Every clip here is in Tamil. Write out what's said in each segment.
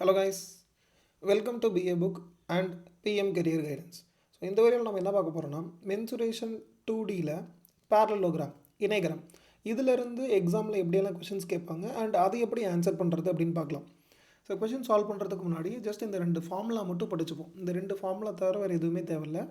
Hello guys welcome to BA book and BM career guidance so இந்த வரையில் நம்ம என்ன பார்க்க போகிறோம்னா மென்சுரேஷன் டூ டியில் பேரலோகிராம் இணைகரம் இதிலிருந்து எக்ஸாமில் எப்படியெல்லாம் கொஷின்ஸ் கேட்பாங்க அண்ட் அதை எப்படி ஆன்சர் பண்ணுறது அப்படின்னு பார்க்கலாம். ஸோ கொஷின் சால்வ் பண்ணுறதுக்கு முன்னாடி ஜஸ்ட் இந்த ரெண்டு ஃபார்முலா மட்டும் படிச்சுப்போம். இந்த ரெண்டு ஃபார்முலா தவிர வேறு எதுவுமே தேவையில்ல.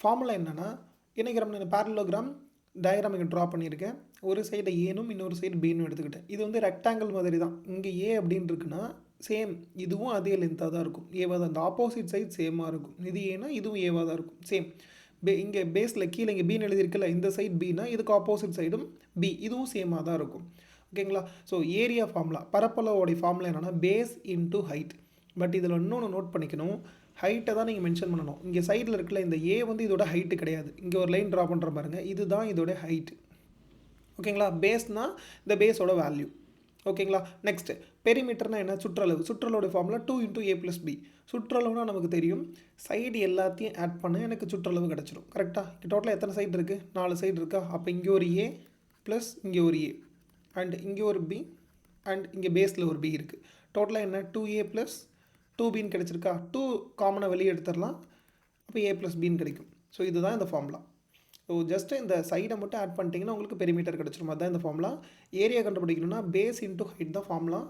ஃபார்முலா என்னென்னா இணைகரம் நான் பேரலோகிராம் டயக்ராம் இங்கே ட்ரா பண்ணியிருக்கேன். ஒரு சைடு ஏனும் இன்னொரு சைடு பீனும் எடுத்துக்கிட்டேன். இது வந்து ரெக்டாங்கிள் மாதிரி தான். இங்கே ஏ அப்படின்னு இருக்குன்னா சேம் இதுவும் அதே லென்த்தாக தான் இருக்கும். ஏவாக தான் இந்த ஆப்போசிட் சைட் சேமாக இருக்கும். இது ஏன்னா இதுவும் ஏவாக தான் இருக்கும். சேம் பே இங்கே பேஸில் கீழே இங்கே பின்னு எழுதியிருக்குல்ல இந்த சைட் பினா இதுக்கு ஆப்போசிட் சைடும் பி இதுவும் சேமாக தான் இருக்கும். ஓகேங்களா ஸோ ஏரியா ஃபார்முலா பரப்பளவோடைய ஃபார்முலா என்னென்னா பேஸ் இன்ட்டு ஹைட் பட் இதில் இன்னொன்று நோட் பண்ணிக்கணும். ஹைட்டை தான் நீங்கள் மென்ஷன் பண்ணணும். இங்கே சைடில் இருக்கல இந்த ஏ வந்து இதோட ஹைட்டு கிடையாது. இங்கே ஒரு லைன் ட்ரா பண்ணுற பாருங்க. இதுதான் இதோட ஹைட்டு ஓகேங்களா பேஸ்னால் இந்த பேஸோட வேல்யூ ஓகேங்களா? நெக்ஸ்ட்டு பெரிமீட்டர்னா என்ன? சுற்றளவு. சுற்றளவுடைய formula two into A plus B சுற்றளவுனா நமக்கு தெரியும். சைடு எல்லாத்தையும் ஆட் பண்ண எனக்கு சுற்றளவு கிடச்சிரும். கரெக்டாக இங்கே டோட்டலாக எத்தனை சைடு இருக்குது நாலு சைடு இருக்கா? அப்போ இங்கே ஒரு ஏ ப்ளஸ் இங்கே ஒரு ஏ அண்ட் இங்கே ஒரு பி அண்ட் இங்கே பேஸில் ஒரு பி இருக்குது டோட்டலாக என்ன? டூ ஏ ப்ளஸ் டூ பின்னு கிடச்சிருக்கா? டூ காமனாக வெளியே எடுத்துடலாம். அப்போ ஏ ப்ளஸ் பின்னு கிடைக்கும். ஸோ இதுதான் இந்த ஃபார்முலா ஸோ ஜஸ்ட்டு இந்த சைடை மட்டும் ஆட் பண்ணிட்டீங்கன்னா உங்களுக்கு பெரிமீட்டர் கிடச்சிரும். அதுதான் இந்த ஃபார்முலா ஏரியா கண்டுபிடிக்கணும்னா பேஸ் இன்ட்டு ஹைட் தான் ஃபார்முலா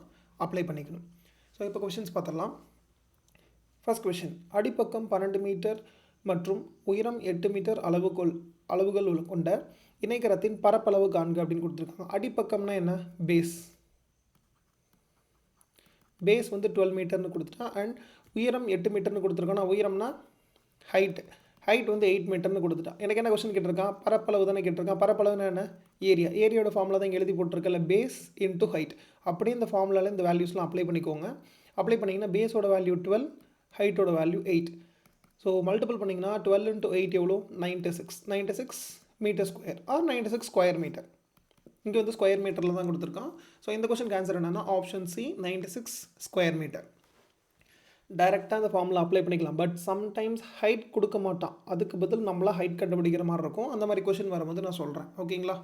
அப்ளை பண்ணிக்கணும். ஸோ இப்போ கொஷின்ஸ் பார்த்துடலாம். ஃபர்ஸ்ட் கொஷின் அடிப்பக்கம் பன்னெண்டு மீட்டர் மற்றும் உயரம் எட்டு மீட்டர் அளவுகோல் அளவுகள் உள்ள- கொண்ட இணைக்கரத்தின் பரப்பளவு காண்க அப்படின்னு கொடுத்துருக்காங்க. அடிப்பக்கம்னா என்ன? பேஸ் பேஸ் வந்து டுவெல் மீட்டர்னு கொடுத்துட்டா அண்ட் உயரம் எட்டு மீட்டர்னு கொடுத்துருக்கோம்னா உயரம்னா ஹைட் ஹைட் வந்து எயிட் மீட்டர்னு கொடுத்துட்டான். எனக்கு என்ன கொஸ்டின் கேட்டிருக்கான்? பரப்பளவு தானே கேட்டிருக்கான்? பரப்பளவுனா என்ன? ஏரியா ஏரியாவோட ஃபார்முலா தான் எழுதி போட்டிருக்கல பேஸ் இன்ட்டு ஹைட் அப்படியே இந்த ஃபார்முலாவில் இந்த வேல்யூஸ்லாம் அப்ளை பண்ணிக்கோங்க. அப்ளை பண்ணிங்கன்னா பேஸோட வேல்யூ டுவெல் ஹைட்டோட வேல்யூ எயிட் ஸோ மல்டிபிள் பண்ணிங்கன்னா டுவெல் இன்ட்டு எயிட் எவ்வளோ ninety six ninety six metre square or ninety six square metre இங்கே வந்து ஸ்கொயர் மீட்டரில் தான் கொடுத்துருக்கான். ஸோ இந்த கொஸ்டின் ஆன்சர் என்னென்னா option C ninety six square metre டைரெக்டாக அந்த ஃபார்மில் அப்ளை பண்ணிக்கலாம். பட் சம்டைம்ஸ் ஹைட் கொடுக்க மாட்டான். அதுக்கு பதில் நம்மளாக ஹைட் கண்டுபிடிக்கிற மாதிரி இருக்கும். அந்த மாதிரி கொஷின் வரும்போது நான் சொல்கிறேன் ஓகேங்களா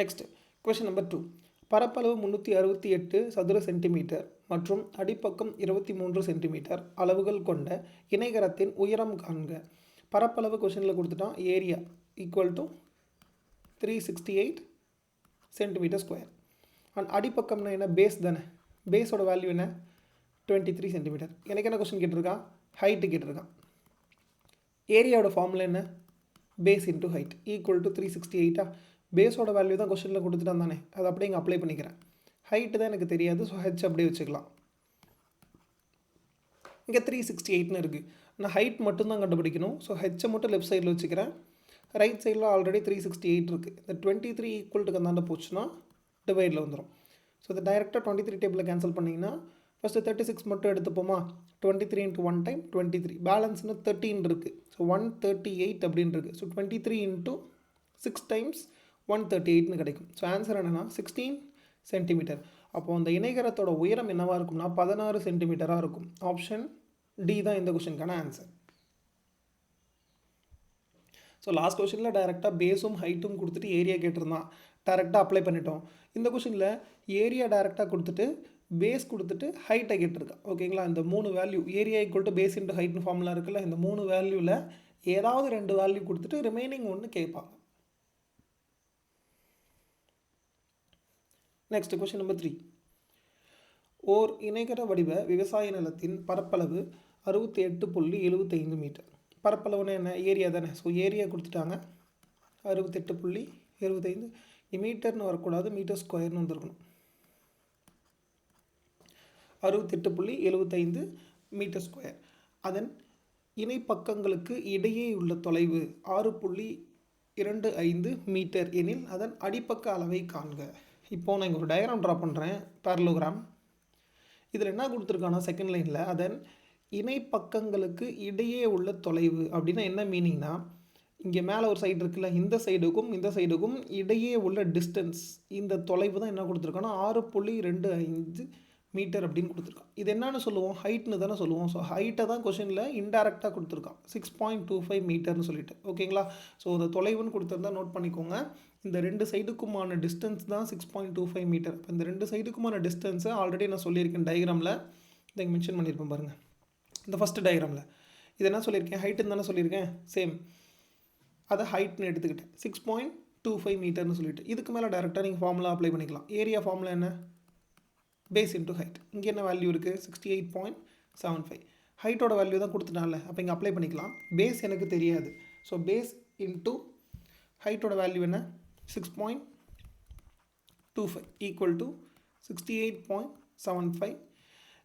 நெக்ஸ்ட் கொஷின் நம்பர் டூ பரப்பளவு முந்நூற்றி அறுபத்தி எட்டு சதுர சென்டிமீட்டர் மற்றும் அடிப்பக்கம் இருபத்தி மூன்று சென்டிமீட்டர் அளவுகள் கொண்ட இணைகரத்தின் உயரம் காண்க. பரப்பளவு கொஷினில் கொடுத்துட்டான். Area equal to three sixty eight centimetre square and அடிப்பக்கம்னா என்ன? பேஸ் தானே. பேஸோட வேல்யூ என்ன? டுவெண்ட்டி த்ரீ சென்டிமீட்டர் எனக்கு என்ன கொஸ்டின் கேட்டிருக்கான் ஹைட்டு கேட்டிருக்கான் ஏரியாவோட ஃபார்முலா என்ன? Base into height equal to three sixty எயிட்டா பேஸோட வேல்யூ தான் கொஸ்டினில் கொடுத்துட்டான் தானே. அது அப்படியே இங்கே அப்ளை பண்ணிக்கிறேன். ஹைட்டு தான் எனக்கு தெரியாது ஸோ ஹெச் அப்படியே வச்சுக்கலாம். இங்கே த்ரீ சிக்ஸ்டி எயிட்னு இருக்குது நான் ஹைட் மட்டும்தான் கண்டுபிடிக்கணும். ஸோ ஹெச்சை மட்டும் லெஃப்ட் சைடில் வச்சுக்கிறேன். ரைட் சைடில் ஆல்ரெடி த்ரீ சிக்ஸ்டி எயிட் இருக்குது இந்த டுவெண்ட்டி த்ரீ ஈக்குவல் டு கந்தாண்ட போச்சுன்னா டிவைடில் வந்துடும் ஸோ இது டைரெக்டாக டுவெண்ட்டி த்ரீ டேபிளில் கேன்சல் பண்ணிங்கன்னா ஃபஸ்ட்டு தேர்ட்டி சிக்ஸ் மட்டும் எடுத்துப்போமா? Twenty three into one time twenty three பேலன்ஸ்னு thirteen இருக்குது ஸோ ஒன் தேர்ட்டி எயிட் அப்படின்னு இருக்குது so twenty three into six times one thirty எயிட்னு கிடைக்கும். ஸோ ஆன்சர் என்னென்னா சிக்ஸ்டீன் சென்டிமீட்டர் அப்போது அந்த இணைகரத்தோட உயரம் என்னவாக இருக்கும்னா பதினாறு சென்டிமீட்டராக இருக்கும். ஆப்ஷன் டி தான் இந்த கொஷனுக்கான ஆன்சர் ஸோ லாஸ்ட் கொஷனில் டைரெக்டாக பேஸும் ஹைட்டும் கொடுத்துட்டு ஏரியா கேட்டிருந்தான். டேரெக்டாக அப்ளை பண்ணிட்டோம். இந்த கொஷனில் ஏரியா டேரெக்டாக கொடுத்துட்டு பேஸ் கொடுத்துட்டு ஹைட்டை கேட்டிருக்கான் ஓகேங்களா இந்த மூணு value area equal to base into ஹைட்னு formula இருக்குல்ல இந்த மூணு வேல்யூவில் ஏதாவது ரெண்டு வேல்யூ கொடுத்துட்டு ரிமைனிங் ஒன்று கேட்பாங்க. நெக்ஸ்ட் கொஷின் நம்பர் த்ரீ ஓர் இணைகர வடிவ விவசாய நிலத்தின் பரப்பளவு அறுபத்தி எட்டு புள்ளி எழுபத்தைந்து மீட்டர். பரப்பளவுன்னா என்ன? ஏரியா தானே. ஸோ ஏரியா கொடுத்துட்டாங்க. அறுபத்தெட்டு புள்ளி எழுபத்தைந்து. மீட்டர்னு வரக்கூடாது மீட்டர் ஸ்கொயர்னு வந்திருக்கணும். அறுபத்தெட்டு புள்ளி எழுபத்தைந்து மீட்டர் ஸ்கொயர். அதன் இணைப்பக்கங்களுக்கு இடையே உள்ள தொலைவு ஆறு புள்ளி இரண்டு ஐந்து மீட்டர் எனில் அதன் அடிப்பக்க அளவை காண்க. இப்போ நான் இங்கே ஒரு டயக்ராம் ட்ரா பண்ணுறேன் பேரலோகிராம் இதில் என்ன கொடுத்துருக்கானா செகண்ட் லைனில் அதன் இணைப்பக்கங்களுக்கு இடையே உள்ள தொலைவு அப்படின்னா என்ன மீனிங்னா இங்கே மேலே ஒரு சைடு இருக்குல்ல இந்த சைடுக்கும் இந்த சைடுக்கும் இடையே உள்ள டிஸ்டன்ஸ் இந்த தொலைவு தான் என்ன கொடுத்துருக்கான்னா ஆறு புள்ளி ரெண்டு ஐந்து மீட்டர் அப்படின்னு கொடுத்துருக்கான். இது என்னன்னு சொல்லுவோம்? ஹைட்னு தானே சொல்லுவோம். ஸோ ஹைட்டை தான் கொஷனில் இன்டெரக்டாக கொடுத்துருக்கான். சிக்ஸ் பாயிண்ட் டூ ஃபைவ் மீட்டர்னு சொல்லிட்டு. ஓகேங்களா ஸோ இந்த தொலைவுன்னு கொடுத்துருந்தா நோட் பண்ணிக்கோங்க. இந்த ரெண்டு சைடுக்குமான டிஸ்டன்ஸ் தான் six point two five metre இப்போ இந்த ரெண்டு சைடுக்குமான டிஸ்டன்ஸை ஆல்ரெடி நான் சொல்லியிருக்கேன் டயக்ராமில் இதை மென்ஷன் பண்ணியிருப்பேன் பாருங்கள் இந்த ஃபஸ்ட்டு டயக்ராமில் இது என்ன சொல்லியிருக்கேன்? ஹைட்டுன்னு தானே சொல்லியிருக்கேன்? சேம் அதை ஹைட்னு எடுத்துக்கிட்டேன். சிக்ஸ் பாயிண்ட் டூ ஃபைவ் மீட்டர்னு சொல்லிட்டு. இதுக்கு மேலே டேரெக்டாக நீங்கள் ஃபார்முலா அப்ளை பண்ணிக்கலாம். ஏரியா ஃபார்முலா என்ன? பேஸ் இன்ட்டு ஹைட் இங்கே என்ன வேல்யூ இருக்குது sixty eight point seven five ஹைட்டோட value தான் கொடுத்துட்டான்ல. அப்போ இங்கே அப்ளை பண்ணிக்கலாம். பேஸ் எனக்கு தெரியாது. ஸோ பேஸ் இன்ட்டு ஹைட்டோட வேல்யூ என்ன? Six point two five equal to sixty eight point seven five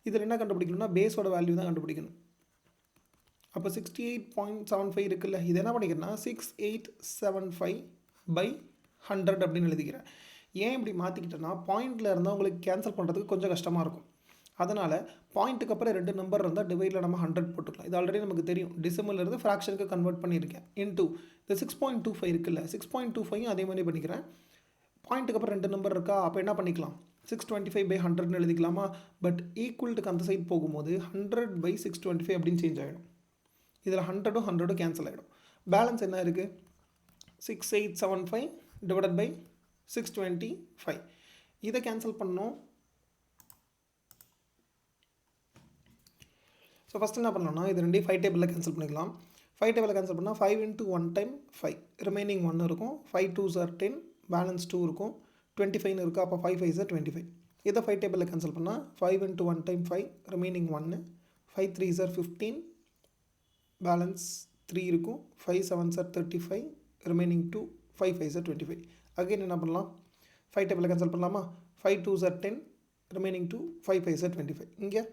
இதில் என்ன கண்டுபிடிக்கணும்னா பேஸோட வேல்யூ தான் கண்டுபிடிக்கணும். அப்போ sixty eight point seven five இருக்குல்ல இது என்ன பண்ணிக்கிறேன்னா six eight seven five by hundred அப்படின்னு எழுதிக்கிறேன். ஏன் இப்படி மாற்றிக்கிட்டேன்னா பாயிண்டில் இருந்தால் உங்களுக்கு கேன்சல் பண்ணுறதுக்கு கொஞ்சம் கஷ்டமாக இருக்கும். அதனால் பாயிண்ட்டுக்கு அப்புறம் ரெண்டு நம்பர் இருந்தால் டிவைடில் நம்ம ஹண்ட்ரட் போட்டுக்கலாம். இது ஆல்ரெடி நமக்கு தெரியும். டிசம்பர்ல ஃப்ராக்ஷனுக்கு கன்வெர்ட் பண்ணியிருக்கேன். இன்டூ இந்த சிக்ஸ் பாயிண்ட் டூ ஃபைவ் இருக்குல்ல சிக்ஸ் பாயிண்ட் டூ ஃபைவ் அதே மாதிரி பண்ணிக்கிறேன். பாயிண்ட்டுக்கு அப்புறம் ரெண்டு நம்பர் இருக்கா? அப்போ என்ன பண்ணிக்கலாம்? சிக்ஸ் டுவெண்ட்டி ஃபைவ் பை ஹண்ட்ரட்னு எழுதிக்கலாமா? பட் ஈக்குவல்ட்டுக்கு அந்த சைட் போகும்போது hundred by six twenty five அப்படின்னு சேஞ்ச் ஆகிடும் இதில் ஹண்ட்ரடும் ஹண்ட்ரடும் கேன்சல் ஆகிடும் பேலன்ஸ் என்ன இருக்குது six eight seven five divided by six twenty five இதை கேன்சல் பண்ணோம் ஸோ ஃபஸ்ட் என்ன பண்ணலாம்னா இது ரெண்டையும் ஃபைவ் டேபிளில் கேன்சல் பண்ணிக்கலாம். ஃபைவ் டேபிளில் கேன்சல் பண்ணால் five into one time five remaining one இருக்கும். Five two sir ten balance two இருக்கும். டுவெண்ட்டி ஃபைவ்னு இருக்குது அப்போ five five sir twenty five இதை ஃபைவ் டேபிளில் கேன்சல் பண்ணால் five into one time five remaining ஒன்று five three sir fifteen balance three இருக்கும். Five seven sir thirty five remaining two five five sir twenty five again என்ன பண்ணலாம்? ஃபைவ் டேபிளில் கேன்சல் பண்ணலாமா? Five two sir ten remaining two five five sir twenty five இங்கே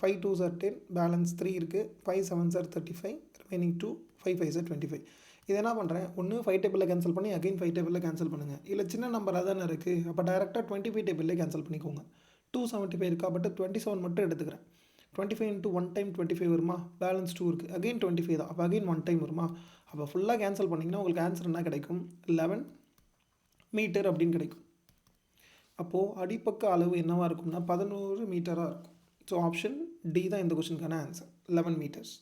five two sir ten balance three இருக்குது five seven sir thirty five remaining two five five sir twenty five இது என்ன பண்ணுறேன் ஒன்று ஃபைவ் டேபிளில் கேன்சல் பண்ணி அகைன் ஃபைவ் டேபிளில் கேன்சல் பண்ணுங்கள் இல்லை சின்ன நம்பராக தானே இருக்குது அப்போ டேரெக்டாக டுவெண்ட்டி ஃபைவ் டேபிளில் கேன்சல் பண்ணிக்கோங்க. டூ செவன்ட்டி ஃபைவ் இருக்கா? பட் டுவெண்ட்டி செவன் மட்டும் எடுத்துக்கிறேன். Twenty five into one time twenty five வருமா? பேலன்ஸ் டூ இருக்குது அகைன் டுவெண்ட்டி ஃபைவ் தான். அப்போ அகைன் ஒன் டைம் வருமா? அப்போ ஃபுல்லாக கேன்சல் பண்ணிங்கன்னா உங்களுக்கு ஆன்சர் என்ன கிடைக்கும்? லெவன் மீட்டர் அப்படின்னு கிடைக்கும். அப்போது அடிப்பக்க அளவு என்னவாக இருக்கும்னா பதினோரு மீட்டராக இருக்கும். ஸோ ஆப்ஷன் டி தான் இந்த கொஷனுக்கான answer eleven metres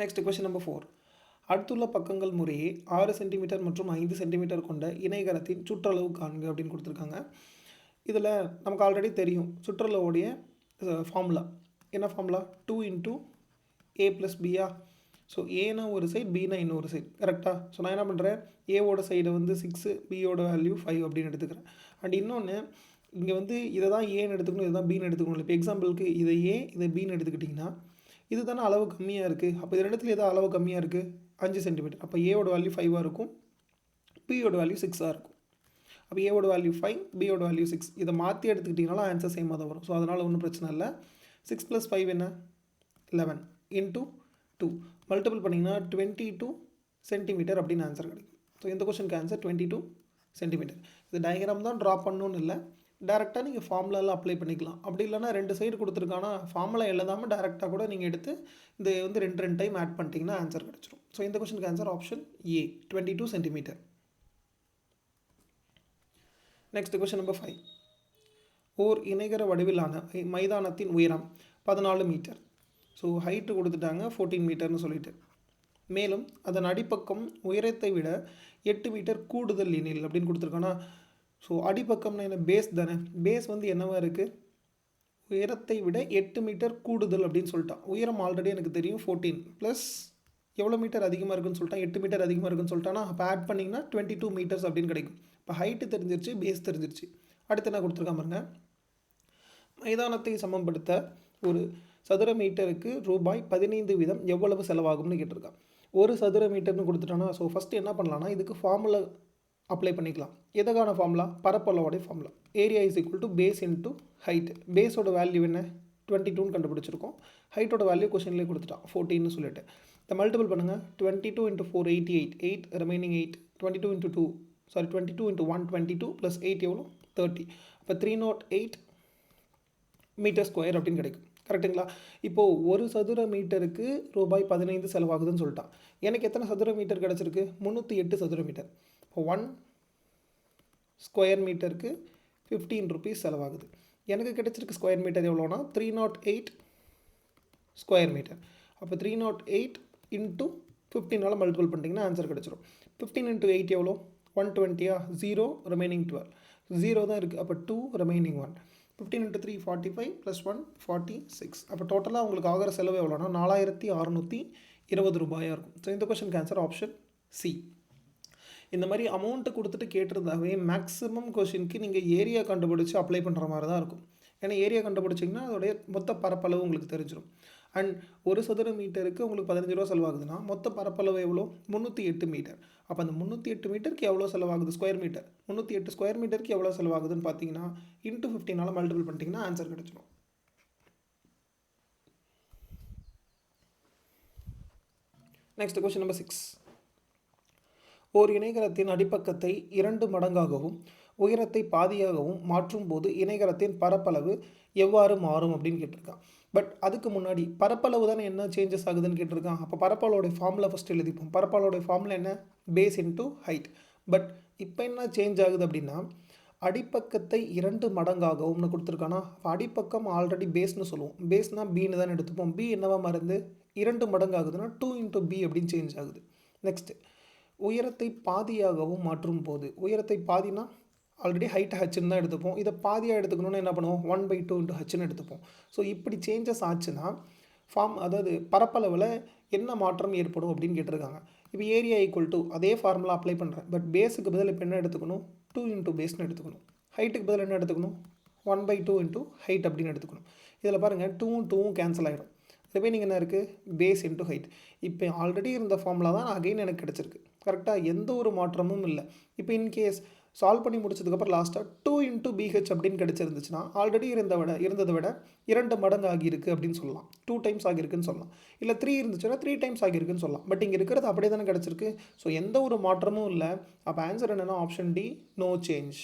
next question number four அடுத்துள்ள பக்கங்கள் முறையே ஆறு சென்டிமீட்டர் மற்றும் ஐந்து சென்டிமீட்டர் கொண்ட இணைகரத்தின் சுற்றளவு காண்க அப்படின்னு கொடுத்துருக்காங்க. இதில் நமக்கு ஆல்ரெடி தெரியும் சுற்றுலாவுடைய ஃபார்முலா என்ன formula two into A plus Pia so ஏனா ஒரு சைட் பினா இன்னொரு சைட் கரெக்டாக ஸோ நான் என்ன பண்ணுறேன் ஏவோட சைடை வந்து சிக்ஸு பியோட வேல்யூ ஃபைவ் அப்படின்னு எடுத்துக்கிறேன். அண்ட் இன்னொன்று இங்கே வந்து இதை தான் ஏன்னு எடுத்துக்கணும் இதை தான் பின்னு எடுத்துக்கணும். இப்போ எக்ஸாம்பிளுக்கு இதை ஏ இதை பின்னு எடுத்துக்கிட்டிங்கன்னா இது தானே அளவு கம்மியாக இருக்குது அப்போ இது ரெண்டுத்தில் எதாவது அளவு கம்மியாக இருக்குது அஞ்சு சென்டிமீட்டர் அப்போ ஏவோட வேல்யூ ஃபைவாக இருக்கும் பியோட வேல்யூ சிக்ஸாக இருக்கும். அப்போ ஏவோட வேல்யூ ஃபைவ் பியோட வேல்யூ சிக்ஸ் இதை மாற்றி எடுத்துக்கிட்டிங்கனாலும் ஆன்சர் சேமாக தான் வரும். ஸோ அதனால் ஒன்றும் பிரச்சனை இல்லை. சிக்ஸ் ப்ளஸ் ஃபைவ் என்ன? லெவன் இன்ட்டு டூ மல்டிபிள் பண்ணிங்கன்னா டுவெண்ட்டி டூ சென்டிமீட்டர் அப்படின்னு ஆன்சர் கிடைக்கும். ஸோ இந்த கொஷனுக்கு ஆன்சர் டுவெண்ட்டி டூ சென்டிமீட்டர் இது டயக்ராம் தான் ட்ரா பண்ணணும்னு இல்லை. டேரெக்டாக நீங்கள் ஃபார்முலாலாம் அப்ளை பண்ணிக்கலாம். அப்படி இல்லைனா ரெண்டு சைடு கொடுத்துருக்கானா ஃபார்முலா எழுதாமல் டேரெக்டாக கூட நீங்கள் எடுத்து இந்த வந்து ரெண்டு ரெண்டு டைம் ஆட் பண்ணிட்டீங்கன்னா ஆன்சர் கிடச்சிரும். ஸோ இந்த கொஷனுக்கு answer option A twenty two centimetre next question number five ஓர் இணைகர வடிவிலான மைதானத்தின் உயரம் பதினாலு மீட்டர். ஸோ ஹைட்டு கொடுத்துட்டாங்க ஃபோர்டீன் மீட்டர்னு சொல்லிட்டு. மேலும் அதன் அடிப்பக்கம் உயரத்தை விட எட்டு மீட்டர் கூடுதல் எண்ணில் அப்படின்னு கொடுத்துருக்கோன்னா ஸோ அடிப்பக்கம்னா என்ன? பேஸ் தானே. பேஸ் வந்து என்னவா இருக்குது உயரத்தை விட எட்டு மீட்டர் கூடுதல் அப்படின்னு சொல்லிட்டான். உயரம் ஆல்ரெடி எனக்கு தெரியும் ஃபோர்டீன் ப்ளஸ் எவ்வளோ மீட்டர் அதிகமாக இருக்குன்னு சொல்லிட்டான்? எட்டு மீட்டர் அதிகமாக இருக்குன்னு சொல்லிட்டான்னா அப்போ ஆட் பண்ணிங்கன்னா டுவெண்ட்டி டூ மீட்டர்ஸ் அப்படின்னு கிடைக்கும். இப்போ ஹைட்டு தெரிஞ்சிருச்சு பேஸ் தெரிஞ்சிருச்சு. அடுத்து என்ன கொடுத்துருக்கான் பாருங்க. மைதானத்தை சமப்படுத்த ஒரு சதுர மீட்டருக்கு ரூபாய் பதினைந்து வீதம் எவ்வளவு செலவாகும்னு கேட்டிருக்கான். ஒரு சதுர மீட்டர்னு கொடுத்துட்டானா ஸோ ஃபஸ்ட்டு என்ன பண்ணலான்னா இதுக்கு ஃபார்முலா அப்ளை பண்ணிக்கலாம். எதுக்கான formula பரப்பளவோடைய formula area is equal to base into height பேஸோட value என்ன? டுவெண்ட்டி டூன்னு கண்டுபிடிச்சிருக்கோம். ஹைட்டோட வேல்யூ கொஷின்லேயே கொடுத்துட்டான் ஃபோர்டீன்னு சொல்லிட்டு இந்த மல்டிபிள் பண்ணுங்கள் twenty two into four eighty eight eight remaining eight twenty two into two sorry twenty two into one twenty two plus eight எவ்வளோ தேர்ட்டி அப்போ three naught eight metre square அப்படின்னு கிடைக்கும். கரெக்டுங்களா இப்போது ஒரு சதுர மீட்டருக்கு ரூபாய் பதினைந்து செலவாகுதுன்னு சொல்லிட்டான். எனக்கு எத்தனை சதுர மீட்டர் கிடச்சிருக்கு? முந்நூற்றி எட்டு சதுர மீட்டர். இப்போ ஒன் ஸ்கொயர் மீட்டருக்கு ஃபிஃப்டீன் ருபீஸ் செலவாகுது. எனக்கு கிடச்சிருக்கு ஸ்கொயர் மீட்டர் எவ்வளோனா three naught eight square metre அப்போ த்ரீ நாட் எயிட் இன்ட்டு ஃபிஃப்டீனால் மல்டிபிள் பண்ணிட்டீங்கன்னா ஆன்சர் கிடச்சிரும். ஃபிஃப்டீன் இன்ட்டு எயிட் எவ்வளோ ஒன் டுவெண்ட்டியா ஜீரோ ரிமைனிங் டுவெல் ஜீரோ தான் இருக்குது அப்போ two remaining one fifteen into three forty five plus one forty six அப்போ டோட்டலாக உங்களுக்கு ஆகிற செலவு எவ்வளோனா நாலாயிரத்தி அறநூற்றி இருபது ரூபாயாக இருக்கும். ஸோ இந்த கொஷனுக்கு ஆன்சர் ஆப்ஷன் சி இந்த மாதிரி அமௌண்ட்டு கொடுத்துட்டு கேட்டிருந்தாவே மேக்ஸிமம் கொஷினுக்கு நீங்கள் ஏரியா கண்டுபிடிச்சி அப்ளை பண்ணுற மாதிரி தான் இருக்கும். ஏன்னா ஏரியா கண்டுபிடிச்சிங்கன்னா அதோடைய மொத்த பரப்பளவு உங்களுக்கு தெரிஞ்சிடும் அண்ட் ஒரு சதுர மீட்டருக்கு உங்களுக்கு பதினஞ்சு ரூபா செலவாகுதுன்னா மொத்த பரப்பளவு எவ்வளோ? முந்நூற்றி எட்டு மீட்டர். அப்போ அந்த முந்நூற்றி எட்டு மீட்டருக்கு எவ்வளோ செலவாகுது? ஸ்கொயர் மீட்டர் முந்நூற்றி எட்டு ஸ்கொயர் மீட்டருக்கு எவ்வளோ செலவாகுதுன்னு பார்த்தீங்கன்னா இன்ட்டு ஃபிஃப்டினால் மல்டிபிள் பண்ணிட்டீங்கன்னா ஆன்சர் கிடச்சிடும் நெக்ஸ்ட் கொஸ்டின் நம்பர் சிக்ஸ் ஓர் இணைகரத்தின் அடிப்பக்கத்தை இரண்டு மடங்காகவும் உயரத்தை பாதியாகவும் மாற்றும் போது இணைகரத்தின் பரப்பளவு எவ்வாறு மாறும் அப்படின்னு கேட்டிருக்கான். பட் அதுக்கு முன்னாடி பரப்பளவு தானே என்ன சேஞ்சஸ் ஆகுதுன்னு கேட்டிருக்கான். அப்போ பரப்பளவுடைய ஃபார்முலா ஃபஸ்ட் எழுதிப்போம். பரப்பளவுடைய ஃபார்முலா என்ன? பேஸ் இன்ட்டு ஹைட் பட் இப்போ என்ன சேஞ்ச் ஆகுது அப்படின்னா அடிப்பக்கத்தை இரண்டு மடங்காகவும்னு கொடுத்துருக்கானா. அப்போ அடிப்பக்கம் ஆல்ரெடி பேஸ்னு சொல்லுவோம். பேஸ்னால் பின்னு தான் எடுத்துப்போம். பி என்னவா மருந்து இரண்டு மடங்கு ஆகுதுன்னா டூ இன்ட்டு பி அப்படின்னு சேஞ்ச் ஆகுது. நெக்ஸ்ட்டு உயரத்தை பாதியாகவும் மாற்றும் போது உயரத்தை பாதினா ஆல்ரெடி ஹைட் ஹச்சுன்னு தான் எடுத்துப்போம். இதை பாதியாக எடுத்துக்கணும்னு என்ன பண்ணுவோம்? ஒன் பை டூ இன்ட்டு ஹச்சுன்னு எடுத்துப்போம். ஸோ இப்படி சேஞ்சஸ் ஆச்சுன்னா ஃபார்ம் அதாவது பரப்பளவில் என்ன மாற்றம் ஏற்படும் அப்படின்னு கேட்டிருக்காங்க. இப்போ ஏரியா ஈக்குவல் டு அதே ஃபார்முலா அப்ளை பண்ணுறேன் பட் பேஸுக்கு பதில் இப்போ என்ன எடுத்துக்கணும்? டூ இன்ட்டு பேஸ்னு எடுத்துக்கணும். ஹைட்டுக்கு பதில் என்ன எடுத்துக்கணும்? One by two into height அப்படின்னு எடுத்துக்கணும். இதில் பாருங்கள் டூவும் டூவும் கேன்சல் ஆகிடும் ரிமைனிங் என்ன இருக்குது பேஸ் இன்ட்டு ஹைட் இப்போ ஆல்ரெடி இருந்த ஃபார்முலா தான் அகைன் எனக்கு கிடச்சிருக்கு. கரெக்டாக எந்த ஒரு மாற்றமும் இல்லை. இப்போ இன்கேஸ் சால்வ் பண்ணி முடிச்சதுக்கப்புறம் லாஸ்ட்டாக டூ இன்ட்டு பிஹெச் அப்படின்னு கிடச்சிருந்துச்சுன்னா ஆல்ரெடி இருந்த விட இருந்ததை விட இரண்டு மடங்கு ஆகியிருக்கு அப்படின்னு சொல்லலாம். டூ டைம்ஸ் ஆகியிருக்குன்னு சொல்லலாம். இல்லை த்ரீ இருந்துச்சுன்னா த்ரீ டைம்ஸ் ஆகியிருக்குன்னு சொல்லலாம். பட் இங்கே இருக்கிறது அப்படியே தானே கிடச்சிருக்கு. ஸோ எந்த ஒரு மாற்றமும் இல்லை. அப்போ ஆன்சர் என்னென்னா option D no change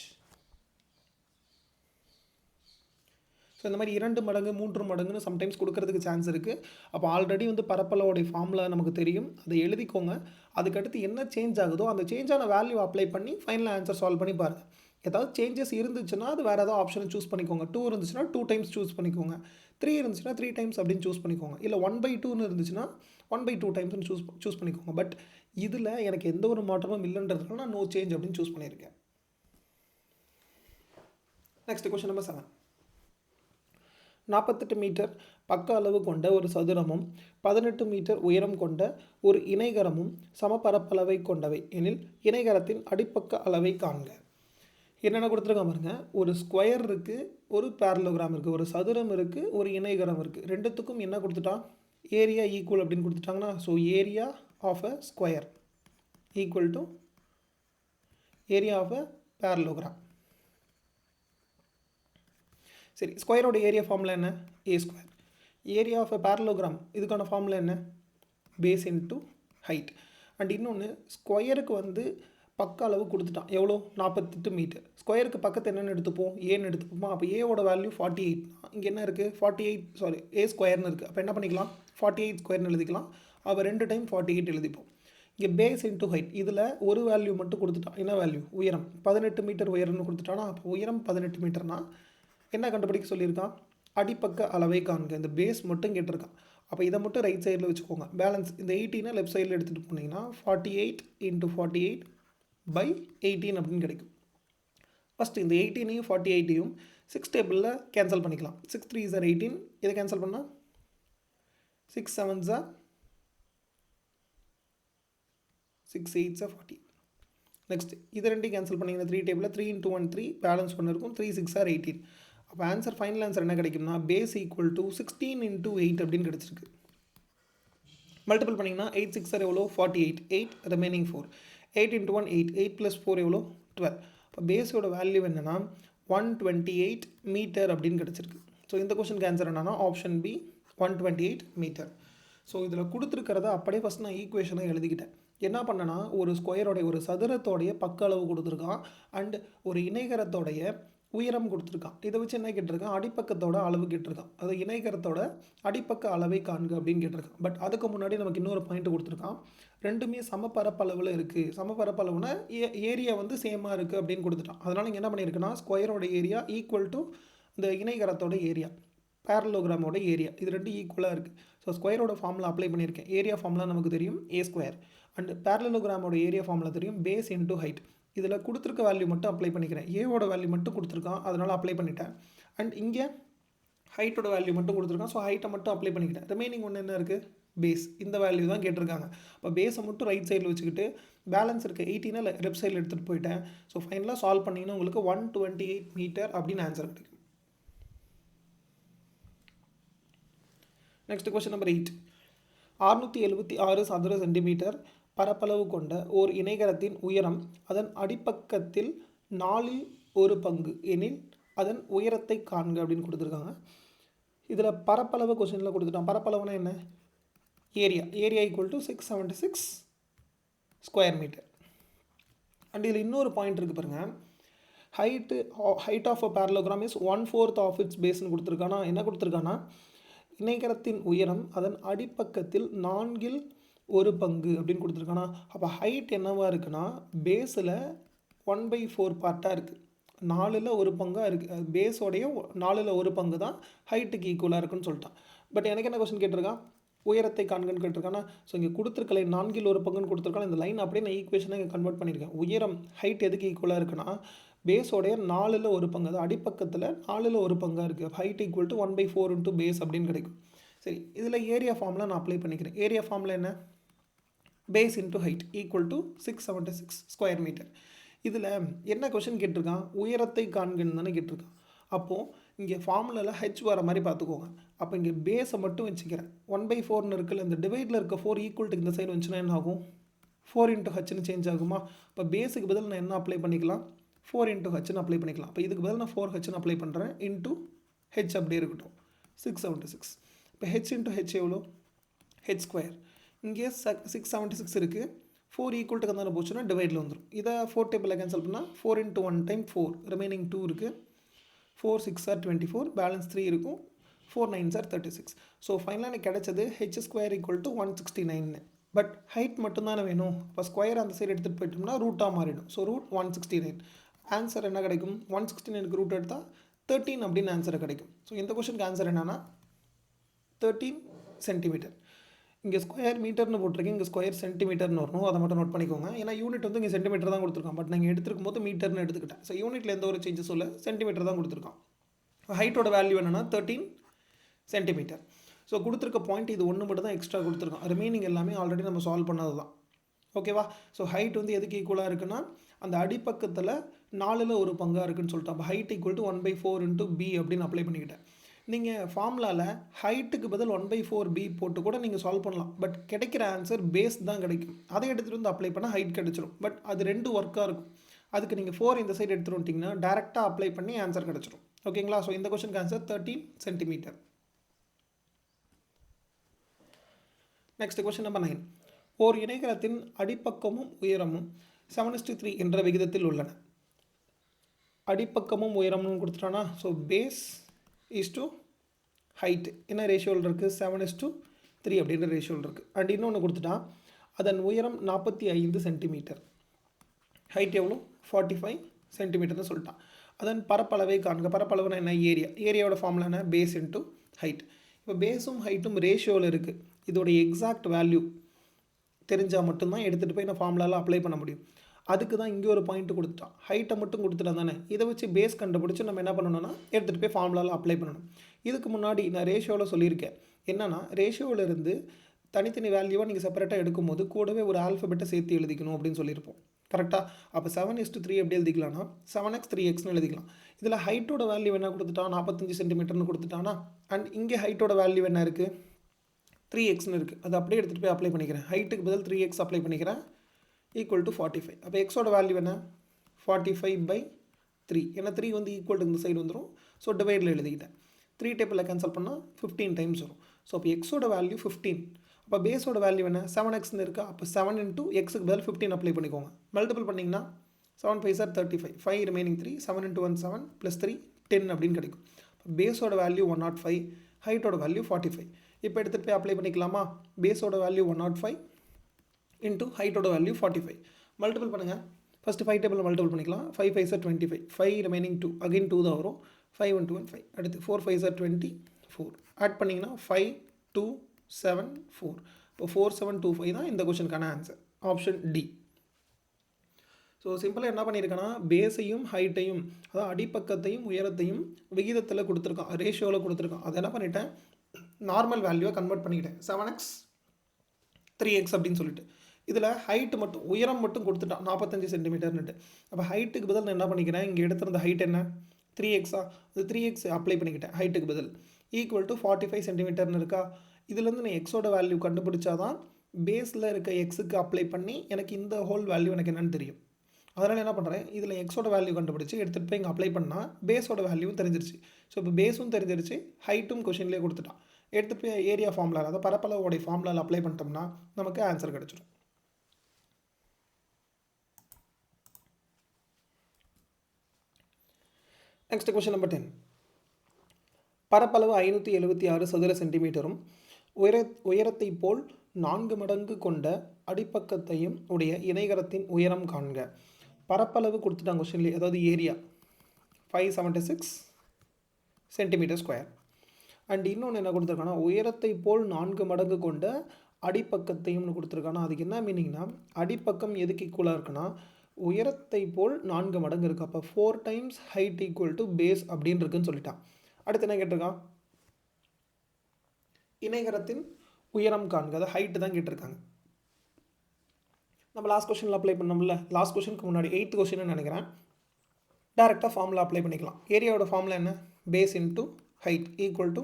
so இந்த மாதிரி இரண்டு மடங்கு மூன்று மடங்குன்னு சம்டைம்ஸ் கொடுக்கறதுக்கு சான்ஸ் இருக்குது அப்போ ஆல்ரெடி வந்து பரப்பளவோடைய ஃபார்மில் நமக்கு தெரியும். அதை எழுதிக்கோங்க. அதுக்கடுத்து என்ன சேஞ்ச் ஆகுதோ அந்த சேஞ்சான வேல்யூ அப்ளை பண்ணி ஃபைனல் ஆன்சர் சால்வ் பண்ணி பாருங்கள் ஏதாவது சேஞ்சஸ் இருந்துச்சுன்னா அது வேறு ஏதாவது ஆப்ஷனை சூஸ் பண்ணிக்கோங்க. டூ இருந்துச்சுன்னா டூ டைம்ஸ் சூஸ் பண்ணிக்கோங்க. த்ரீ இருந்துச்சுன்னா த்ரீ டைம்ஸ் அப்படின்னு சூஸ் பண்ணிக்கோங்க. இல்லை ஒன் பை டூன்னு இருந்துச்சுன்னா ஒன் பை டூ டைம்ஸ்னு சூஸ் சூஸ் பண்ணிக்கோங்க. பட் இதில் எனக்கு எந்த ஒரு மாற்றமும் இல்லைன்றதுனால நான் நோ சேஞ்ச் அப்படின்னு சூஸ் பண்ணியிருக்கேன். நெக்ஸ்ட் கொஷின் நம்பர் செவன் நாற்பத்தெட்டு மீட்டர் பக்க அளவு கொண்ட ஒரு சதுரமும் பதினெட்டு மீட்டர் உயரம் கொண்ட ஒரு இணைகரமும் சமபரப்பளவை கொண்டவை. எனில் இணைகரத்தின் அடிப்பக்க அளவை காண்க. என்னென்ன கொடுத்துருக்காங்க பாருங்க? ஒரு ஸ்கொயர் இருக்குது ஒரு பேரலோகிராம் இருக்குது ஒரு சதுரம் இருக்குது ஒரு இணைகரம் இருக்குது ரெண்டுத்துக்கும் என்ன கொடுத்துட்டான் ஏரியா ஈக்குவல் அப்படின்னு கொடுத்துட்டாங்கன்னா so area of a square equal to area of a parallelogram சரி ஸ்கொயரோட ஏரியா ஃபார்முலா என்ன? A square area of a parallelogram இதுக்கான ஃபார்முலா என்ன? பேஸ் இன்ட்டு ஹைட் அண்ட் இன்னொன்று ஸ்கொயருக்கு வந்து பக்க அளவு கொடுத்துட்டான். எவ்வளோ? நாற்பத்தெட்டு மீட்டர் ஸ்கொயருக்கு பக்கத்து என்னென்னு எடுத்துப்போம். ஏன்னு எடுத்துப்போமா? அப்போ ஏவோட வேல்யூ ஃபார்ட்டி எயிட் இங்கே என்ன இருக்குது ஃபார்ட்டி எயிட் சாரி ஏ ஸ்கொயர்னு இருக்குது அப்போ என்ன பண்ணிக்கலாம்? ஃபார்ட்டி எயிட் ஸ்கொயர்னு எழுதிக்கலாம். அப்போ ரெண்டு டைம் ஃபார்ட்டி எயிட் எழுதிப்போம். இங்கே பேஸ் இன்ட்டு ஹைட் இதில் ஒரு வேல்யூ மட்டும் கொடுத்துட்டான். என்ன வேல்யூ உயரம். பதினெட்டு மீட்டர் உயரம்னு கொடுத்துட்டானா? அப்போ உயரம் பதினெட்டு மீட்டர்னால் என்ன கண்டுபிடிக்க சொல்லியிருக்கான்? அடிப்பக்க அளவை காண்க. இந்த பேஸ் மட்டும் கேட்டிருக்கான். அப்போ இதை மட்டும் ரைட் சைடில் வச்சுக்கோங்க. பேலன்ஸ் இந்த எயிட்டீனை லெஃப்ட் சைடில் எடுத்துகிட்டு போனீங்கன்னா forty eight into forty eight by eighteen அப்படின்னு கிடைக்கும். ஃபஸ்ட்டு இந்த எயிட்டீனையும் ஃபார்ட்டி எயிட்டையும் சிக்ஸ் டேபிளில் கேன்சல் பண்ணிக்கலாம். சிக்ஸ் த்ரீ சார் எயிட்டீன் இதை கேன்சல் பண்ணால் six seven are six eight are forty next இது ரெண்டையும் கேன்சல் பண்ணிங்கன்னா த்ரீ டேபிளில் three into one three balance ஒன்று இருக்கும். த்ரீ சிக்ஸ் ஆர் எயிட்டீன் அப்போ ஆன்சர் ஃபைனல் ஆன்சர் என்ன கிடைக்கும்னா base equal to sixteen into eight அப்படின்னு கிடச்சிருக்கு. மல்டிபிள் பண்ணிங்கன்னா எயிட் சிக்ஸ் எவ்வளோ forty eight eight remaining four eight into one eight eight plus four எவ்வளோ டுவெல் இப்போ பேஸோட வேல்யூ என்னென்னா ஒன் டுவெண்ட்டி எயிட் மீட்டர் அப்படின்னு கிடச்சிருக்கு. ஸோ இந்த கொஷனுக்கு ஆன்சர் என்னன்னா option B one twenty eight metre so இதில் கொடுத்துருக்கிறத அப்படியே ஃபஸ்ட் நான் ஈக்குவேஷனாக எழுதிக்கிட்டேன். என்ன பண்ணனா ஒரு ஸ்கொயரோடைய ஒரு சதுரத்தோடைய பக்க அளவு கொடுத்துருக்கான். அண்ட் ஒரு இணைகரத்தோடைய உயரம் கொடுத்துருக்கான். இதை வச்சு என்ன கேட்டிருக்கான்? அடிப்பக்கத்தோட அளவு கேட்டிருக்கான். அது இணைகரத்தோட அடிப்பக்க அளவை காண்க அப்படின்னு கேட்டிருக்கான். பட் அதுக்கு முன்னாடி நமக்கு இன்னொரு பாயிண்ட் கொடுத்துருக்கான். ரெண்டுமே சமப்பரப்பளவில் இருக்குது சமப்பரப்பளவுனா ஏ ஏரியா வந்து சேமாக இருக்குது அப்படின்னு கொடுத்துட்டான். அதனால் இங்கே என்ன பண்ணியிருக்குன்னா ஸ்கொயரோட ஏரியா ஈக்குவல் டு இந்த இணைகரத்தோட ஏரியா பேரலோகிராமோட ஏரியா இது ரெண்டும் ஈக்குவலாக இருக்குது ஸோ ஸ்கொயரோட ஃபார்முலா அப்ளை பண்ணியிருக்கேன். ஏரியா ஃபார்முலா நமக்கு தெரியும் ஏ ஸ்கொயர் அண்ட் பேரலோகிராமோட ஏரியா ஃபார்முலா தெரியும். பேஸ் இன்டூ ஹைட் இதில் கொடுத்துருக்க வேல்யூ மட்டும் அப்ளை பண்ணிக்கிறேன். ஏவோட வேல்யூ மட்டும் கொடுத்துருக்கான். அதனால் அப்ளை பண்ணிட்டேன். அண்ட் இங்கே ஹைட்டோட வேல்யூ மட்டும் கொடுத்துருக்கான். ஸோ ஹைட்டை மட்டும் அப்ளை பண்ணிக்கிட்டேன். ரிமைனிங் ஒன்று என்ன இருக்குது பேஸ் இந்த வேல்யூ தான் கேட்டிருக்காங்க. இப்போ பேஸை மட்டும் ரைட் சைடில் வச்சுக்கிட்டு பேலன்ஸ் இருக்குது எயிட்டீனை லெஃப்ட் சைடில் எடுத்துகிட்டு போயிட்டேன். ஸோ ஃபைனலாக சால்வ் பண்ணிங்கன்னா உங்களுக்கு ஒன் டுவெண்ட்டி எயிட் மீட்டர் அப்படின்னு ஆன்சர் கிடைக்கும். நெக்ஸ்ட் கொஸ்டின் நம்பர் எயிட் அறுநூற்றி எழுபத்தி ஆறு சதுர சென்டிமீட்டர் பரப்பளவு கொண்ட ஓர் இணைகரத்தின் உயரம் அதன் அடிப்பக்கத்தில் நாலில் ஒரு பங்கு. எனில் அதன் உயரத்தை காண்க அப்படின்னு கொடுத்துருக்காங்க. இதில் பரப்பளவு கொஸ்டினில் கொடுத்துட்டோம். பரப்பளவுனா என்ன? Area. Area equal to six seventy six square metre and இதில் இன்னொரு பாயிண்ட் இருக்குது பாருங்கள் height height of a parallelogram is one fourth of its பேஸ்னு கொடுத்துருக்கானா? என்ன கொடுத்துருக்கானா? இணைகரத்தின் உயரம் அதன் அடிப்பக்கத்தில் நான்கில் ஒரு பங்கு அப்படின்னு கொடுத்துருக்கானா. அப்போ ஹைட் என்னவாக இருக்குன்னா பேஸில் ஒன் பை ஃபோர் பார்ட்டாக இருக்குது நாலில் ஒரு பங்காக இருக்குது பேஸோடைய நாலில் ஒரு பங்கு தான் ஹைட்டுக்கு ஈக்குவலாக இருக்குன்னு சொல்லிட்டான். பட் எனக்கு என்ன கொஸ்டின் கேட்டிருக்கான்? உயரத்தை காண்கன்னு கேட்டிருக்கானா? ஸோ இங்கே கொடுத்துருக்கலை நான்கில் ஒரு பங்குன்னு கொடுத்துருக்கான. இந்த லைன் அப்படியே நான் ஈக்குவேஷனை இங்கே கன்வெர்ட் பண்ணியிருக்கேன். உயரம் ஹைட் எதுக்கு ஈக்குவலாக இருக்குன்னா பேஸோடைய நாலில் ஒரு பங்கு அது அடிப்பக்கத்தில் நாலில் ஒரு பங்காக இருக்குது height equal to one by four into base அப்படின்னு கிடைக்கும். சரி இதில் ஏரியா ஃபார்மில் நான் அப்ளை பண்ணிக்கிறேன். ஏரியா ஃபார்மில் என்ன? Base into height equal to six seventy six square metre இதில் என்ன கொஷின் கேட்டிருக்கான்? உயரத்தை காண்கன்னு தானே கேட்டிருக்கான். அப்போது இங்கே ஃபார்முலாவில் ஹெச் வர மாதிரி பார்த்துக்கோங்க. அப்போ இங்கே பேஸை மட்டும் வச்சுக்கிறேன். ஒன் பை ஃபோர்னு இருக்குல்ல இந்த டிவைடில் இருக்க ஃபோர் ஈக்குவல் டு இந்த சைடு வந்துச்சுன்னா என்ன ஆகும்? ஃபோர் இன்ட்டு ஹச்னு சேஞ்ச் ஆகுமா? இப்போ பேஸுக்கு பதில் நான் என்ன அப்ளை பண்ணிக்கலாம்? ஃபோர் இன்ட்டு ஹச்னு அப்ளை பண்ணிக்கலாம். இப்போ இதுக்கு பதில் நான் ஃபோர் ஹச்னு அப்ளை பண்ணுறேன் இன்ட்டு ஹெச் அப்படியே இருக்கட்டும். சிக்ஸ் செவன்ட்டி சிக்ஸ் இப்போ ஹெச் இன்ட்டு ஹெச் எவ்வளோ ஹெச் ஸ்கொயர் இங்கே சிக்ஸ் செவன்ட்டி சிக்ஸ் இருக்குது ஃபோர் ஈக்குவல் டு கந்தான போச்சுன்னா டிவைடில் வந்துடும் இதை ஃபோர் டேபிளில் கேன்சல் பண்ணால் four into one time four remaining two இருக்குது four six are twenty four balance three இருக்கும். Four nine are thirty six so ஃபைனலாக எனக்கு கிடைச்சது H square equal to one sixty நைன்னு but height மட்டும்தானே வேணும். இப்போ ஸ்கொயர் அந்த சைடு எடுத்துகிட்டு போயிட்டோம்னா ரூட்டாக மாறிடும். So root one sixty nine answer என்ன கிடைக்கும்? ஒன் சிக்ஸ்டி நைனுக்கு ரூட் எடுத்தால் தேர்ட்டீன் அப்படின்னு ஆன்சர் கிடைக்கும். ஸோ இந்த கொஷனுக்கு ஆன்சர் என்னன்னா தேர்ட்டீன் சென்டிமீட்டர் இங்கே ஸ்கொயர் மீட்டர்னு போட்டிருக்கேன் இங்கே ஸ்கொயர் சென்டிமீட்டர்னு வரணும். அதை மட்டும் நோட் பண்ணிக்கோங்க. ஏன்னா யூனிட் வந்து இங்கே சென்டிமீட்டர் தான் கொடுத்துருக்கான். பட் நீங்கள் எடுத்துருக்கும் போது மீட்டர்னு எடுத்துக்கிட்டேன். ஸோ யூனிட்டில் எந்த ஒரு சேஞ்சஸும் இல்லை. சென்டிமீட்டர் தான் கொடுத்துருக்கோம் ஹைட்டோட வேல்யூ என்னென்னா தேர்ட்டீன் சென்டிமீட்டர் ஸோ கொடுத்துருக்க பாயிண்ட் இது ஒன்று மட்டும் தான் எக்ஸ்ட்ரா கொடுத்துருக்கான். ரிமைனிங் எல்லாமே ஆல்ரெடி நம்ம சால்வ் பண்ணது தான் ஓகேவா ஸோ ஹைட் வந்து எதுக்கு ஈக்குவலாக இருக்குன்னா அந்த அடிப்பக்கத்தில் நாலில் ஒரு பங்காக இருக்குன்னு சொல்லிட்டு அப்போ height equal to one by four into B அப்படின்னு அப்ளை பண்ணிக்கிட்டேன். நீங்கள் ஃபார்முலாவில் ஹைட்டுக்கு பதில் ஒன் பை ஃபோர் பி போட்டு கூட நீங்கள் சால்வ் பண்ணலாம். பட் கிடைக்கிற ஆன்சர் பேஸ் தான் கிடைக்கும். அதை எடுத்துகிட்டு வந்து அப்ளை பண்ணால் ஹைட் கிடச்சிரும். பட் அது ரெண்டு ஒர்க்காக இருக்கும். அதுக்கு நீங்கள் ஃபோர் இந்த சைடு எடுத்துகிட்டு வந்துட்டிங்கன்னா டேரெக்டாக அப்ளை பண்ணி ஆன்சர் கிடச்சிரும். ஓகேங்களா ஸோ இந்த கொஷனுக்கு answer thirteen centimetre next question number nine ஓர் இணைகரத்தின் அடிப்பக்கமும் உயரமும் செவனிஸ்டி த்ரீ என்ற விகிதத்தில் உள்ளன. அடிப்பக்கமும் உயரமும் கொடுத்துட்டானா? So base is to height என்ன ரேஷியோவில் இருக்குது செவன் இஸ் டு த்ரீ அப்படின்ற ரேஷியோவில் இருக்குது அண்ட் இன்னொன்று கொடுத்துட்டா அதன் உயரம் நாற்பத்தி ஐந்து சென்டிமீட்டர் ஹைட் எவ்வளோ? ஃபார்ட்டி ஃபைவ் சென்டிமீட்டர்னு சொல்லிட்டான். அதன் பரப்பளவை காண்க. பரப்பளவுனா என்ன? ஏரியா. ஏரியாவோட ஃபார்முலா என்ன? பேஸ் இன்ட்டு ஹைட் இப்போ பேஸும் ஹைட்டும் ரேஷியோவில் இருக்குது இதோடைய எக்ஸாக்ட் வேல்யூ தெரிஞ்சால் மட்டும்தான் எடுத்துகிட்டு போய் நான் ஃபார்முலாவில் அப்ளை பண்ண முடியும். அதுக்கு தான் இங்கே ஒரு பாயிண்ட் கொடுத்துட்டான். ஹைட்டை மட்டும் கொடுத்துட்டான் தானே? இதை வச்சு பேஸ் கண்டுபிடிச்சி நம்ம என்ன பண்ணணும்னா எடுத்துகிட்டு போய் ஃபார்முலாவில் அப்ளை பண்ணணும். இதுக்கு முன்னாடி நான் ரேஷியோவில் சொல்லியிருக்கேன். என்னென்னா ரேஷியோவிலிருந்து தனித்தனி வேல்யூவாக நீங்கள் செப்பரேட்டாக எடுக்கும்போது கூடவே ஒரு ஆல்ஃபபெட்டை சேர்த்து எழுதிக்கணும் அப்படின்னு சொல்லியிருப்போம். கரெக்டாக அப்போ செவன் இஸ்ட்டு த்ரீ எப்படி எழுதிக்கலாம்னா செவன் எக்ஸ் த்ரீ எக்ஸ்னு எழுதிக்கலாம். இதில் ஹைட்டோட வேல்யூ என்ன கொடுத்துட்டான் நாற்பத்தஞ்சு சென்டிமீட்டர்னு கொடுத்துட்டானா? அண்ட் இங்கே ஹைட்டோட வேல்யூ என்ன இருக்குது த்ரீ எக்ஸ்னு இருக்குது அது அப்படியே எடுத்துகிட்டு போய் அப்ளை பண்ணிக்கிறேன். ஹைட்டுக்கு பதில் த்ரீ எக்ஸ் அப்ளை பண்ணிக்கிறேன். ஈக்குவல் டு ஃபார்ட்டி ஃபைவ் அப்போ எக்ஸோட வேல்யூ என்ன? ஃபார்ட்டி ஃபைவ் பை த்ரீ ஏன்னா த்ரீ வந்து ஈக்குவல் டு இந்த சைடு வந்துடும் ஸோ டிவைடில் எழுதிக்கிட்டேன். த்ரீ டேபிளில் கேன்சல் பண்ணால் ஃபிஃப்டீன் டைம்ஸ் வரும். ஸோ அப்போ எக்ஸோட வேல்யூ ஃபிஃப்டீன் அப்போ பேஸோட வேல்யூ என்ன? செவன் எக்ஸ்னு இருக்கா? அப்போ செவன் இன்ட்டு எக்ஸுக்கு பதில் ஃபிஃப்டீன் அப்ளை பண்ணிக்கோங்க. மல்டிபிள் பண்ணிங்கன்னா seven five are thirty five five remaining three seven into one seven plus three ten அப்படின்னு கிடைக்கும். இப்போ பேஸோட வேல்யூ ஒன் நாட் ஃபைவ் ஹைட்டோட வேல்யூ ஃபார்ட்டி ஃபைவ் இப்போ எடுத்துகிட்டு போய் அப்ளை பண்ணிக்கலாமா? பேஸோட value one nought five into ஹைட்டோட value forty five multiple பண்ணுங்கள் ஃபஸ்ட்டு ஃபைவ் டேபிள் மல்டிபிள் பண்ணிக்கலாம். Five five are twenty five five remaining two again two தான் வரும். Five one two one five அடுத்து four five are twenty four add பண்ணிங்கன்னா ஃபைவ் டூ செவன் ஃபோர் இப்போ ஃபோர் செவன் டூ ஃபைவ் தான் இந்த கொஷனுக்கான ஆன்சர் ஆப்ஷன் டி ஸோ சிம்பிளாக என்ன பண்ணியிருக்கேன்னா பேஸையும் ஹைட்டையும் அதாவது அடிப்பக்கத்தையும் உயரத்தையும் விகிதத்தில் கொடுத்துருக்கான். ரேஷியோவில் கொடுத்துருக்கான். அதை என்ன பண்ணிட்டேன்? நார்மல் வேல்யூவை கன்வெர்ட் பண்ணிக்கிட்டேன். செவன் எக்ஸ் த்ரீ எக்ஸ் அப்படின்னு சொல்லிட்டு. இதில் ஹைட்டு மட்டும் உயரம் மட்டும் கொடுத்துட்டான் நாற்பத்தஞ்சு சென்டிமீட்டர்னுட்டு அப்போ ஹைட்டுக்கு பதில் நான் என்ன பண்ணிக்கிறேன்? இங்கே எடுத்திருந்த ஹைட் என்ன? த்ரீ எக்ஸா அது த்ரீ எக்ஸ் அப்ளை பண்ணிக்கிட்டேன் ஹைட்டுக்கு பதில். ஈக்குவல் டு ஃபார்ட்டி ஃபைவ் சென்டிமீட்டர்னு இருக்கா? இதுலேருந்து நான் எக்ஸோட வேல்யூ கண்டுபிடிச்சாதான் பேஸில் இருக்க எக்ஸுக்கு அப்ளை பண்ணி எனக்கு இந்த ஹோல் வேல்யூ எனக்கு என்னென்னு தெரியும். அதனால் என்ன பண்ணுறேன் இதில் எக்ஸோட வேல்யூ கண்டுபிடிச்சி எடுத்துகிட்டு போய் இங்கே அப்ளை பண்ணால் பேஸோட வேல்யூவும் தெரிஞ்சிருச்சு. ஸோ இப்போ பேஸும் தெரிஞ்சிருச்சு ஹைட்டும் கொஷின்லேயே கொடுத்துட்டான். எடுத்துகிட்டு போய் ஏரியா ஃபார்முலா அதாவது பரப்பளவோடைய ஃபார்முலாவில் அப்ளை பண்ணிட்டோம்னா நமக்கு ஆன்சர் கிடச்சிடும் நெக்ஸ்ட் கொஷின் நம்பர் டென் பரப்பளவு ஐநூற்றி எழுபத்தி ஆறு சதுர சென்டிமீட்டரும் உயர உயரத்தை போல் நான்கு மடங்கு கொண்ட அடிப்பக்கத்தையும் உடைய இணைகரத்தின் உயரம் காண்க. பரப்பளவு கொடுத்துட்டாங்க கொஸ்டின்லேயே அதாவது area five seventy six centimetre square and இன்னொன்று என்ன கொடுத்துருக்காங்கன்னா உயரத்தை போல் நான்கு மடங்கு கொண்ட அடிப்பக்கத்தையும்னு கொடுத்துருக்காங்கன்னா அதுக்கு என்ன மீனிங்னா அடிப்பக்கம் எதுக்கு ஈக்குவலாக இருக்குன்னா உயரத்தை போல் நான்கு மடங்கு இருக்குது அப்போ four times height equal to base அப்படின்னு இருக்குன்னு சொல்லிட்டான் அடுத்து என்ன கேட்டிருக்கான்? இணைகரத்தின் உயரம் காண்க. அதாவது ஹைட்டு தான் கேட்டிருக்காங்க. நம்ம லாஸ்ட் கொஷனில் அப்ளை பண்ணோம்ல. லாஸ்ட் கொஷனுக்கு முன்னாடி எயித்து கொஷின்னு நினைக்கிறேன். டேரெக்டாக ஃபார்முலா அப்ளை பண்ணிக்கலாம். ஏரியாவோட ஃபார்முலா என்ன? Base into height equal to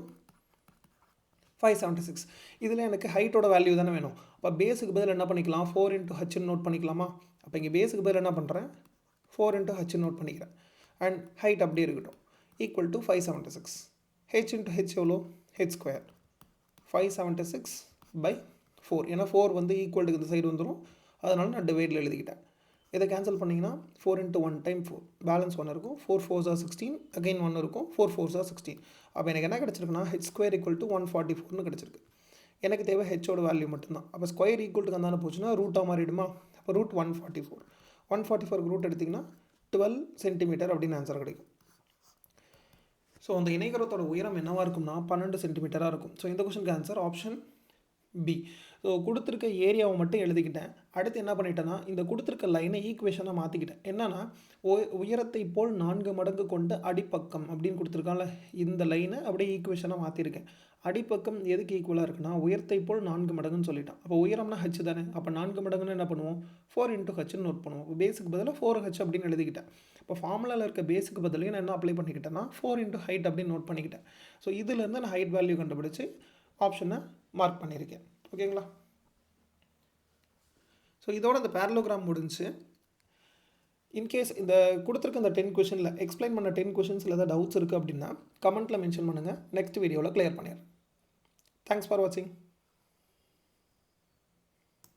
five seventy six இதில் எனக்கு ஹைட்டோட வேல்யூ தானே வேணும். அப்போ பேஸுக்கு பதில் என்ன பண்ணிக்கலாம்? ஃபோர் இன்ட்டு ஹச்னு நோட் பண்ணிக்கலாமா? அப்போ இங்கே பேஸுக்கு பதில் என்ன பண்ணுறேன் ஃபோர் இன்ட்டு ஹெச் நோட் பண்ணிக்கிறேன். அண்ட் ஹைட் அப்படியே இருக்கட்டும். Equal to five seventy six H into H எவ்வளோ H square five seventy six by four ஏன்னா ஃபோர் வந்து ஈக்குவல்ட்டுக்கு இந்த சைடு வந்துடும் அதனால் நான் டிவைடில் எழுதிக்கிட்டேன். இதை கேன்சல் பண்ணிங்கன்னா four into one time four balance one இருக்கும். Four four are sixteen again one இருக்கும். ஃபோர் ஃபோர் ஜார் சிக்ஸ்டீன் அப்போ எனக்கு என்ன கிடச்சிருக்குன்னா H square equal to one forty ஃபோர்னு கிடச்சிருக்கு. எனக்கு தேவை ஹெச்சோட வேல்யூ மட்டும்தான். அப்போ ஸ்கொயர் ஈக்குவல் டு போச்சுன்னா ரூட்டாக மாறிடுமா? அப்போ root one forty four one forty ஃபோருக்கு ரூட் எடுத்திங்கன்னா டுவெல் சென்டிமீட்டர் அப்படின்னு ஆன்சர் கிடைக்கும். ஸோ அந்த இணைகரத்தோட உயரம் என்னவாக இருக்கும்னா பன்னெண்டு சென்டிமீட்டராக இருக்கும். ஸோ இந்த கொஷனுக்கு ஆன்சர் ஆப்ஷன் பி ஸோ கொடுத்துருக்க ஏரியாவை மட்டும் எழுதிக்கிட்டேன். அடுத்து என்ன பண்ணிட்டேன்னா இந்த கொடுத்துருக்க லைனை ஈக்குவேஷனாக மாற்றிக்கிட்டேன் என்னென்னா உயரத்தை போல் நான்கு மடங்கு கொண்ட அடிப்பக்கம் அப்படின்னு கொடுத்துருக்காங்கள இந்த லைனை அப்படியே ஈக்குவேஷனாக மாற்றிருக்கேன் அடிப்பக்கம் எதுக்கு ஈக்குவலாக இருக்குன்னா உயரத்தை போல் நான்கு மடங்குன்னு சொல்லிட்டான். அப்போ உயரம்னா ஹச் தானே. அப்போ நான்கு மடங்குன்னு என்ன பண்ணுவோம்? ஃபோர் இன்ட்டு ஹச்னு நோட் பண்ணுவோம். இப்போ பேஸுக்கு பதிலாக ஃபோர் ஹச் அப்படின்னு எழுதிக்கிட்டேன். இப்போ ஃபார்முலாவில் இருக்க பேஸுக்கு பதிலையும் நான் என்ன அப்ளை பண்ணிக்கிட்டேன்னா ஃபோர் இன்ட்டு ஹைட் அப்படின்னு நோட் பண்ணிக்கிட்டேன். ஸோ இதுலேருந்து நான் ஹைட் வேல்யூ கண்டுபிடிச்சி ஆப்ஷனை மார்க் பண்ணியிருக்கேன். ஓகேங்களா? ஸோ இதோட அந்த பேரலோகிராம் முடிஞ்சு இன்கேஸ் இந்த கொடுத்துருக்க இந்த டென் கொஷனில் எக்ஸ்பிளைன் பண்ண டென் கொஷின்ஸில் ஏதாவது டவுட்ஸ் இருக்குது அப்படின்னா கமெண்ட்டில் மென்ஷன் பண்ணுங்கள் நெக்ஸ்ட் வீடியோவில் கிளியர் பண்ணிடுறேன். தேங்க்ஸ் ஃபார் வாட்சிங்